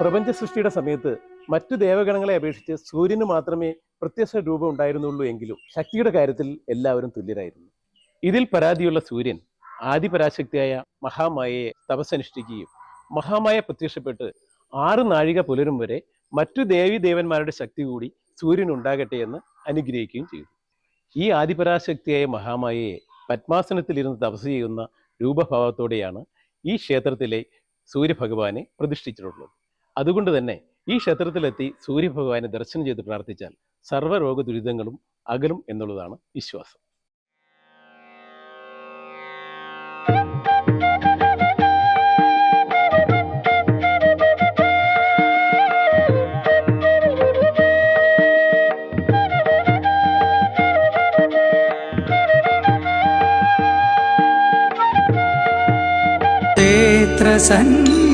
പ്രപഞ്ച സൃഷ്ടിയുടെ സമയത്ത് മറ്റു ദേവഗണങ്ങളെ അപേക്ഷിച്ച് സൂര്യന് മാത്രമേ പ്രത്യക്ഷ രൂപം ഉണ്ടായിരുന്നുള്ളൂ എങ്കിലും ശക്തിയുടെ കാര്യത്തിൽ എല്ലാവരും തുല്യരായിരുന്നു. ഇതിൽ പരാതിയുള്ള സൂര്യൻ ആദിപരാശക്തിയായ മഹാമായയെ തപസ്സനുഷ്ഠിക്കുകയും മഹാമായ പ്രത്യക്ഷപ്പെട്ട് ആറ് നാഴിക പുലരും വരെ മറ്റു ദേവി ദേവന്മാരുടെ ശക്തി കൂടി സൂര്യൻ ഉണ്ടാകട്ടെ എന്ന് അനുഗ്രഹിക്കുകയും ചെയ്തു. ഈ ആദിപരാശക്തിയായ മഹാമായയെ പത്മാസനത്തിലിരുന്ന് തപസ് ചെയ്യുന്ന രൂപഭാവത്തോടെയാണ് ഈ ക്ഷേത്രത്തിലെ സൂര്യഭഗവാനെ പ്രതിഷ്ഠിച്ചിട്ടുള്ളത്. അതുകൊണ്ട് തന്നെ ഈ ക്ഷേത്രത്തിലെത്തി സൂര്യഭഗവാനെ ദർശനം ചെയ്ത് പ്രാർത്ഥിച്ചാൽ സർവരോഗ ദുരിതങ്ങളും അകലും എന്നുള്ളതാണ് വിശ്വാസം. ക്ഷേത്രസന്നിധി